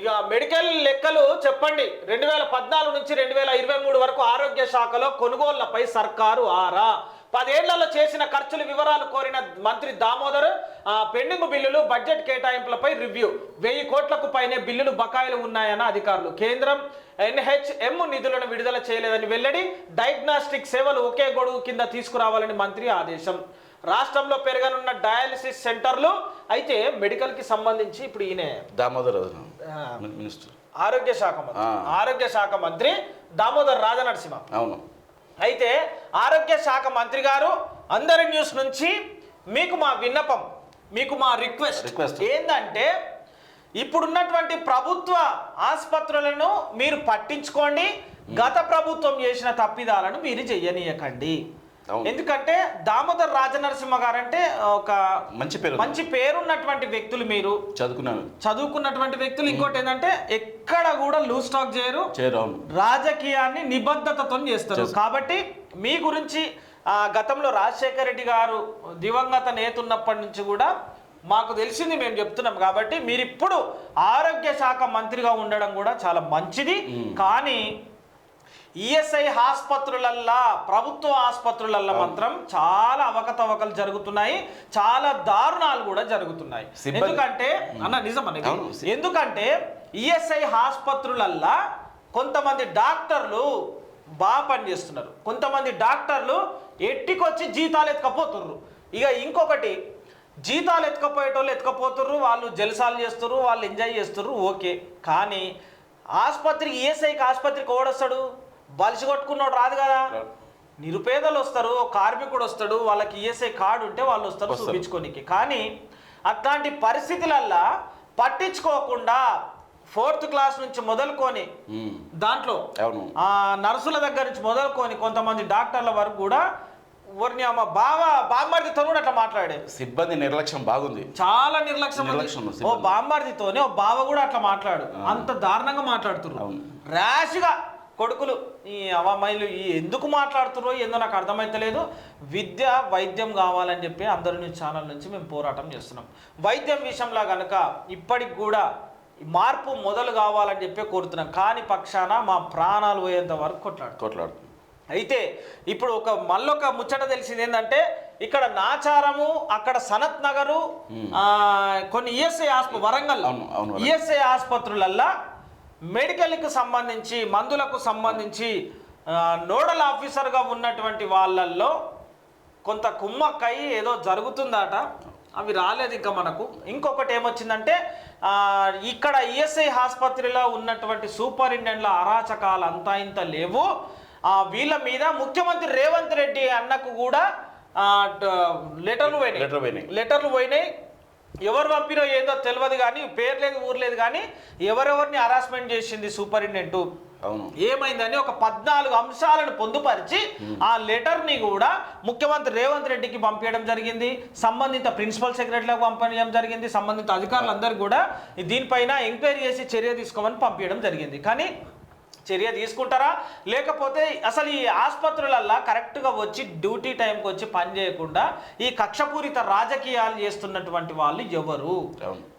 ఇక మెడికల్ లెక్కలు చెప్పండి. రెండు వేల పద్నాలుగు నుంచి రెండు వేల ఇరవై మూడు వరకు ఆరోగ్య శాఖలో కొనుగోళ్ళపై సర్కారు ఆరా. పదేళ్ళలో చేసిన ఖర్చుల వివరాలు కోరిన మంత్రి దామోదర్ పెండింగ్ బిల్లులు బడ్జెట్ కేటాయింపులపై రివ్యూ. వెయ్యి కోట్లకు పైనే బిల్లులు బకాయిలు ఉన్నాయన్న అధికారులు. కేంద్రం ఎన్హెచ్ఎం నిధులను విడుదల చేయలేదని వెల్లడి డయాగ్నాస్టిక్ సేవలు ఒకే గొడుగు కింద తీసుకురావాలని మంత్రి ఆదేశం. రాష్ట్రంలో పెరగనున్న డయాలసిస్ సెంటర్లు అయితే మెడికల్కి సంబంధించి ఇప్పుడు ఈయన దామోదర్ మినిస్టర్ ఆరోగ్య శాఖ మంత్రి. ఆరోగ్య శాఖ మంత్రి దామోదర్ రాజనరసింహ అవును అయితే ఆరోగ్య శాఖ మంత్రి గారు అందరి న్యూస్ నుంచి మీకు మా విన్నపం మీకు మా రిక్వెస్ట్ Request. ఏంటంటే ఇప్పుడున్నటువంటి ప్రభుత్వ ఆసుపత్రులను మీరు పట్టించుకోండి గత ప్రభుత్వం చేసిన తప్పిదాలను మీరు చెయ్యనీయకండి. ఎందుకంటే దామోదర్ రాజనరసింహ గారంటే ఒక మంచి పేరు. మంచి పేరున్నటువంటి వ్యక్తులు మీరు. చదువుకున్నాను చదువుకున్నటువంటి వ్యక్తులు. ఇంకోటి ఏంటంటే ఎక్కడ కూడా లూజ్ స్టాక్ చేయరు. రాజకీయాన్ని నిబద్ధతతో చేస్తారు. కాబట్టి మీ గురించి ఆ, గతంలో రాజశేఖర రెడ్డి గారు దివంగత నేత ఉన్నప్పటి నుంచి కూడా మాకు తెలిసింది మేము చెప్తున్నాం. కాబట్టి మీరు ఇప్పుడు ఆరోగ్య శాఖ మంత్రిగా ఉండడం కూడా చాలా మంచిది. కానీ ఈఎస్ఐ ఆసుపత్రులల్లా ప్రభుత్వ ఆసుపత్రులల్లా మాత్రం చాలా అవకతవకలు జరుగుతున్నాయి. చాలా దారుణాలు కూడా జరుగుతున్నాయి. ఎందుకంటే అన్న నిజం అనేది. ఎందుకంటే ఈఎస్ఐ ఆసుపత్రులల్లా కొంతమంది డాక్టర్లు బాగా పనిచేస్తున్నారు కొంతమంది డాక్టర్లు ఎట్టికొచ్చి జీతాలు ఎత్తుకపోతుర్రు. ఇక ఇంకొకటి జీతాలు ఎత్తుకపోయేటోళ్ళు ఎత్తుకపోతుర్రు వాళ్ళు జలసాలు చేస్తుర్రు వాళ్ళు ఎంజాయ్ చేస్తుర్రు ఓకే. కానీ ఆసుపత్రికి ఈఎస్ఐకి ఆసుపత్రికి ఓడొస్తాడు బలిసి కొట్టుకున్నాడు రాదు కదా. నిరుపేదలు వస్తారు కార్మికుడు వస్తాడు వాళ్ళకి ఈఎస్ఐ కార్డు ఉంటే వాళ్ళు వస్తారు. చూపించుకోనికి. కానీ అట్లాంటి పరిస్థితులల్లా పట్టించుకోకుండా ఫోర్త్ క్లాస్ నుంచి మొదలుకొని దాంట్లో నర్సుల దగ్గర నుంచి మొదలుకొని కొంతమంది డాక్టర్ల వరకు కూడా ఎవరిని అమ్మ బావ బామ్మర్దితో కూడా అట్లా మాట్లాడే సిబ్బంది నిర్లక్ష్యం బాగుంది. చాలా నిర్లక్ష్యం ఓ. బామ్మర్దితోనే ఓ బావ కూడా అట్లా మాట్లాడు. అంత దారుణంగా మాట్లాడుతున్నారు. ర్యాష్గా కొడుకులు ఈ అవమ్మాయిలు ఈ ఎందుకు మాట్లాడుతున్నారో ఏందో నాకు అర్థమైతలేదు. విద్య వైద్యం కావాలని చెప్పి అందరి న్యూస్ ఛానల్ నుంచి మేము పోరాటం చేస్తున్నాం. వైద్యం విషయంలో కనుక ఇప్పటికి కూడా మార్పు మొదలు కావాలని చెప్పి కోరుతున్నాం. కాని పక్షాన మా ప్రాణాలు పోయేంత వరకు కొట్లాడు కొట్లాడు అయితే ఇప్పుడు ఒక మళ్ళొక ముచ్చట తెలిసింది ఏంటంటే ఇక్కడ నాచారము అక్కడ సనత్ నగరు కొన్ని ఈఎస్ఐ ఆసుపత్రి వరంగల్. ఈఎస్ఐ ఆసుపత్రులల్లా మెడికల్కి సంబంధించి మందులకు సంబంధించి నోడల్ ఆఫీసర్గా ఉన్నటువంటి వాళ్ళల్లో కొంత కుమ్మక్కై ఏదో జరుగుతుందట. అవి రాలేదు ఇంకా మనకు. ఇంకొకటి ఏమొచ్చిందంటే ఇక్కడ ఈఎస్ఐ ఆసుపత్రిలో ఉన్నటువంటి సూపరింటెండెంట్ల అరాచకాలు అంతా ఇంత లేవు. ఆ, వీళ్ళ మీద ముఖ్యమంత్రి రేవంత్ రెడ్డి అన్నకు కూడా లెటర్లు పోయినాయి. లెటర్ పోయినాయి. లెటర్లు పోయినాయి. ఎవరు పంపిరో ఏదో తెలియదు కానీ పేరు లేదు ఊరు లేదు కానీ ఎవరెవరిని హరాస్మెంట్ చేసింది సూపరింటెండెంట్ అవును. ఏమైందని ఒక పద్నాలుగు అంశాలను పొందుపరిచి ఆ లెటర్ని కూడా ముఖ్యమంత్రి రేవంత్ రెడ్డికి పంపించడం జరిగింది. సంబంధిత ప్రిన్సిపల్ సెక్రటరీలకు పంపించడం జరిగింది. సంబంధిత అధికారులందరూ కూడా దీనిపైన ఎంక్వైరీ చేసి చర్య తీసుకోమని పంపించడం జరిగింది. కానీ చర్య తీసుకుంటారా? లేకపోతే అసలు ఈ ఆసుపత్రులల్లా కరెక్ట్గా వచ్చి డ్యూటీ టైంకి వచ్చి పని చేయకుండా ఈ కక్షపూరిత రాజకీయాలు చేస్తున్నటువంటి వాళ్ళు ఎవరు?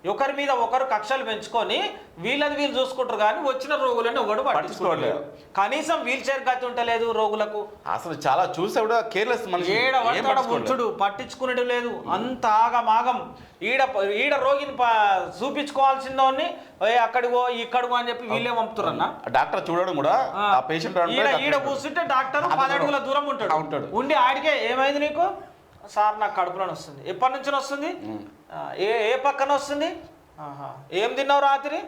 ఒకరి మీద ఒకరు కక్షలు పెంచుకొని వీళ్ళది వీళ్ళు చూసుకుంటారు కానీ వచ్చిన రోగులను ఒకడు పట్టించుకోవట్లేదు కనీసం వీల్ చైర్ గతి ఉంటలేదు రోగులకు. అసలు చాలా చూసా కూడా కేర్లెస్ ఏడ పట్టించుకోవట్లేదు. ముచ్చుడు పట్టించుకునేది లేదు. అంత ఆగమాగం. ఈడ ఈడ రోగిని "ఓయ్ అక్కడికో ఇక్కడికో అని చెప్పి వీళ్ళే పంపుతారన్న ఆ డాక్టర్ చూడడం కూడా ఆ. పేషెంట్ ఈడ ఈడ కూర్చుంటే డాక్టర్ పది అడుగుల దూరం ఉంటాడు. ఉంటాడు. ఉండి ఆడికే ఏమైంది నీకు? సార్ నాకు కడుపులో వస్తుంది. ఎప్పటి నుంచి వస్తుంది? ఏ ఏ పక్కన వస్తుంది. ఏం తిన్నావు రాత్రి?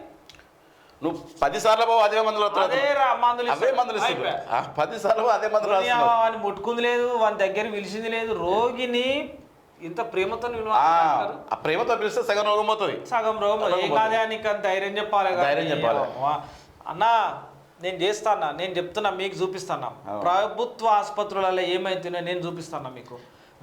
నువ్వు పది సార్లు పోవు అదే మందులు అదే మందులు అవే. మందులు పది సార్లు అదే మందులు వాని ముట్టుకుంది లేదు వాని దగ్గర పిలిచింది లేదు. రోగిని ఇంత ప్రేమతో ఆ, ప్రేమతో పిలిస్తే సగం రోగం పోతుంది. సగం రోగం ఏం పోతుంది. కాదే నీకు అంత ధైర్యం చెప్పాలి. ధైర్యం చెప్పాలి. అన్నా నేను చేస్తానా నేను చెప్తున్నా మీకు చూపిస్తానా. ప్రభుత్వ ఆసుపత్రులలో ఏమైతుందో నేను చూపిస్తానా మీకు.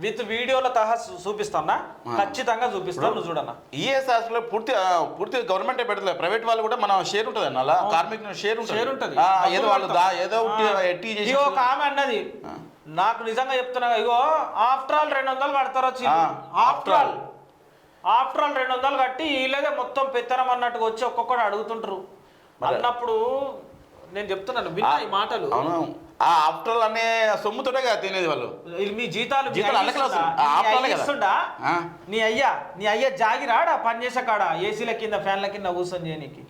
విత్ వీడియోల తహా చూపిస్తానా? ఖచ్చితంగా చూపిస్తాను నువ్వు చూడన్నా ఈఎస్ హాస్పిటల్ పూర్తి పూర్తి గవర్నమెంటే పెడతలేదు ప్రైవేట్ వాళ్ళు కూడా మన షేర్ ఉంటుంది అన్న అలా కార్మికుల షేర్ షేర్ ఉంటది. ఏదో వాళ్ళు చేసి ఒక ఆమె అన్నది నాకు నిజంగా చెప్తున్నా ఇగో ఆఫ్టర్ ఆల్ రెండు వందలు కడతారు వచ్చి ఆఫ్టర్ ఆల్. ఆఫ్టర్ ఆల్ రెండు వందలు కట్టి వీళ్ళదే మొత్తం పెత్తనం అన్నట్టుగా వచ్చి ఒక్కొక్కడు అడుగుతుంటారు అన్నప్పుడు నేను చెప్తున్నాను విన్నా ఈ మాటలు. అవును. ఆ ఆఫ్టర్ అనే సొమ్ముతోనే కదా తినేది వాళ్ళు మీ జీతాలు మీ జీతాలు అయ్య అల్లకలు ఇస్తుండా? వస్తుంది. ఆ, మీ ఆఫ్టర్ అయ్య ఆలే కదా. ఇస్తుండా? ఆ. నీ అయ్యా నీ అయ్య జాగిరాడా పని చేసే కాడ ఏసీల కింద ఫ్యాన్ల కింద కూర్చొని చేయనీకి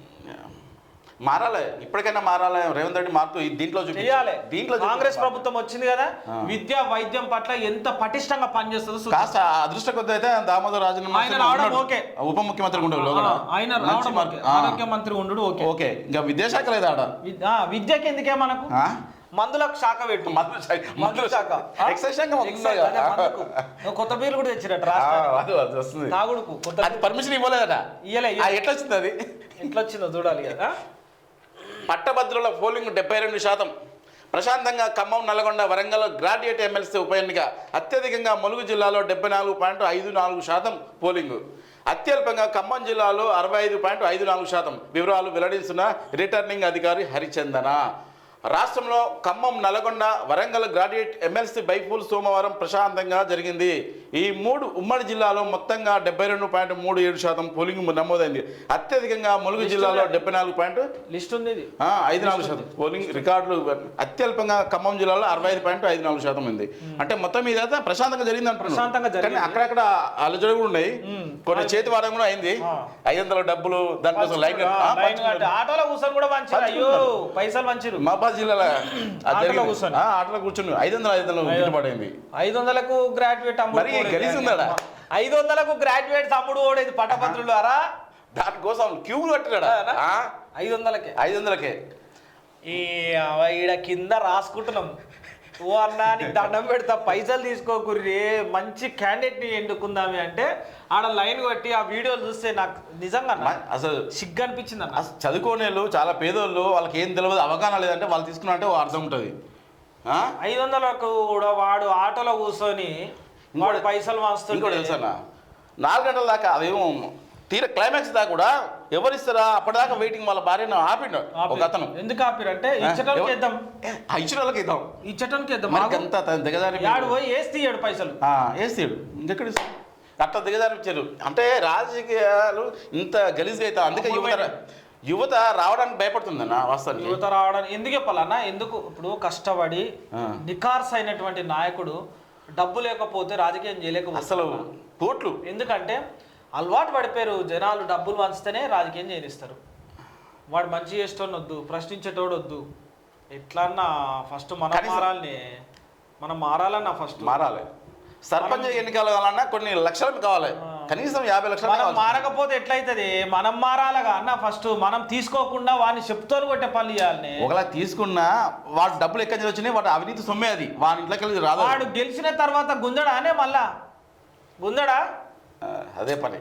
మారాలి ఇప్పటికైనా మారాలి రేవంత్ రెడ్డి మారుతూ ఈ దీంట్లో చూపించు. చేయాలి దీంట్లో కాంగ్రెస్. ప్రభుత్వం వచ్చింది కదా విద్య వైద్యం పట్ల ఎంత పటిష్టంగా పనిచేస్తుందో చూద్దాం. కాస్త అదృష్ట కొద్ది అయితే దామోదర్ ఆయన రావడం ఓకే. ఉప ముఖ్యమంత్రి ఉండవు లోగడ. ఆ, ఆయన మంచి రావడం మార్పు. ఓకే. ఆ, ఆరోగ్య మంత్రి ఉండు ఓకే ఓకే ఇంకా విద్యాశాఖ లేదు ఆడ విద్- ఆ, విద్యకి ఎందుకే మనకు ఆ? మందులకు శాఖ పెట్టు. మందుల శాఖ- మందుల శాఖ? ఎక్సైజ్ కొత్త పేర్లు కూడా రాష్ట్రానికి. వస్తుంది. తాగుడుకు కొత్త పర్మిషన్ ఇవ్వలేదట. ఆ, ఎట్లా వచ్చింది అది? ఎట్లా వచ్చిందో చూడాలి కదా. పట్టభద్రుల పోలింగ్ డెబ్బై రెండు శాతం. ప్రశాంతంగా ఖమ్మం నల్గొండ వరంగల్ గ్రాడ్యుయేట్ ఎమ్మెల్సీ ఉప ఎన్నిక. అత్యధికంగా ములుగు జిల్లాలో డెబ్బై నాలుగు పాయింట్ ఐదు నాలుగు శాతం పోలింగ్. అత్యల్పంగా ఖమ్మం జిల్లాలో అరవై ఐదు పాయింట్ ఐదు నాలుగు శాతం. వివరాలు వెల్లడిస్తున్న రిటర్నింగ్ అధికారి హరిచందన. రాష్ట్రంలో Khammam Nalgonda Warangal graduate MLC bypoll సోమవారం ప్రశాంతంగా జరిగింది. ఈ మూడు ఉమ్మడి జిల్లాలో మొత్తంగా డెబ్బై రెండు పాయింట్ మూడు ఏడు శాతం పోలింగ్ నమోదైంది. అత్యధికంగా ములుగు జిల్లాలో డెబ్బై నాలుగు పాయింట్ లిస్ట్ ఉంది ఐదు నాలుగు శాతం పోలింగ్ రికార్డులు అత్యల్పంగా ఖమ్మం జిల్లాలో అరవై ఐదు పాయింట్ ఐదు నాలుగు శాతం ఉంది. అంటే మొత్తం మీద ప్రశాంతంగా జరిగింది అంటున్నారు. ప్రశాంతంగా జరిగింది. కానీ అక్కడక్కడ అలజడి కూడా ఉన్నాయి. కొన్ని చేతి వాడడం కూడా అయింది. ఐదు వందల డబ్బులు దానికోసం లైన్ ఆటోలో కూర్చొని కూడా మంచిరు అయ్యో పైసలు మంచిరు జిల్లాలో ఆటోలో. కూర్చొని. ఐదు వందల ఐదు వందలు వందలకు గ్రాడ్యుయేట్ మరి? ఐదు వందలకు గ్రాడ్యుయేట్ తమ్ముడు ఓడేది పట్టభద్రులు అరా? దానికోసం క్యూలు కట్టినాడా? ఐదు వందలకే ఐదు వందలకే ఈ ఈడ కింద రాసుకుంటున్నాం. ఓ అన్నా నీకు దండం పెడతా పైసలు తీసుకోకుర్రి మంచి క్యాండిడేట్ని ఎన్నుకుందామి అంటే ఆడ లైన్ కొట్టి ఆ వీడియోలు చూస్తే నాకు నిజంగా అసలు సిగ్గు అనిపించింది అన్న. అసలు చదువుకోని వాళ్ళు చాలా పేదోళ్ళు వాళ్ళకి ఏం తెలియదు అవగాహన లేదంటే వాళ్ళు తీసుకున్నా అంటే ఓ అర్థం ఉంటుంది? ఐదు వందలకు కూడా వాడు ఆటోలో కూర్చొని వాడు పైసలు తెలుసా నాలుగు గంటల దాకా అదేమో తీర క్లైమాక్స్ దాకా కూడా ఎవరిస్తారా? అప్పటిదాకా వెయిటింగ్ వాళ్ళ భార్యను ఆపిండు. ఒక అతను. ఎందుకు ఆపిరంటే ఇచ్చటానికి ఇద్దాం. ఆ ఇచ్చిన వాళ్ళకి ఇద్దాం. ఇచ్చటానికి ఇద్దాం. అంత దిగజారి యాడు పోయి వేసి తీయడు పైసలు. వేస్తాడు ఇంకెక్కడ? అట్లా దిగజారిపించారు అంటే రాజకీయాలు ఇంత గలీజ్గా అవుతా అందుకే యువత యువత రావడానికి భయపడుతుందన్న వాస్తవానికి. యువత రావడానికి ఎందుకు చెప్పాలన్నా ఎందుకు ఇప్పుడు కష్టపడి. నికార్స్ అయినటువంటి నాయకుడు డబ్బు లేకపోతే రాజకీయం చేయలేకపోతే అసలు కోట్లు. ఎందుకంటే అలవాటు పడిపోయారు. జనాలు డబ్బులు వంచితేనే రాజకీయం చేయనిస్తారు వాడు మంచి చేసేటోడు వద్దు ప్రశ్నించేటోడు వద్దు ఎట్లన్నా ఫస్ట్ మనం మారాలని మనం మారాలన్నా ఫస్ట్ మారాలి. సర్పంచ్ ఎన్నికలు కావాలన్నా కొన్ని లక్షలు కావాలి. కనీసం యాభై లక్షలు మనం మారకపోతే ఎట్లయితది? మనం మారాలగా అన్న ఫస్ట్ మనం తీసుకోకుండా వాడిని చెప్తోని కొట్టే పనులు చేయాలని. ఒకలా తీసుకున్నా వాడు డబ్బులు ఎక్కడి నుంచి వచ్చినాయి? వాడు అవినీతి సొమ్మే అది. వాడి ఇంట్లోకి రాదు. వాడు గెలిచిన తర్వాత గుంజడా అనే మళ్ళా? గుంజడా? ఆ, అదే పని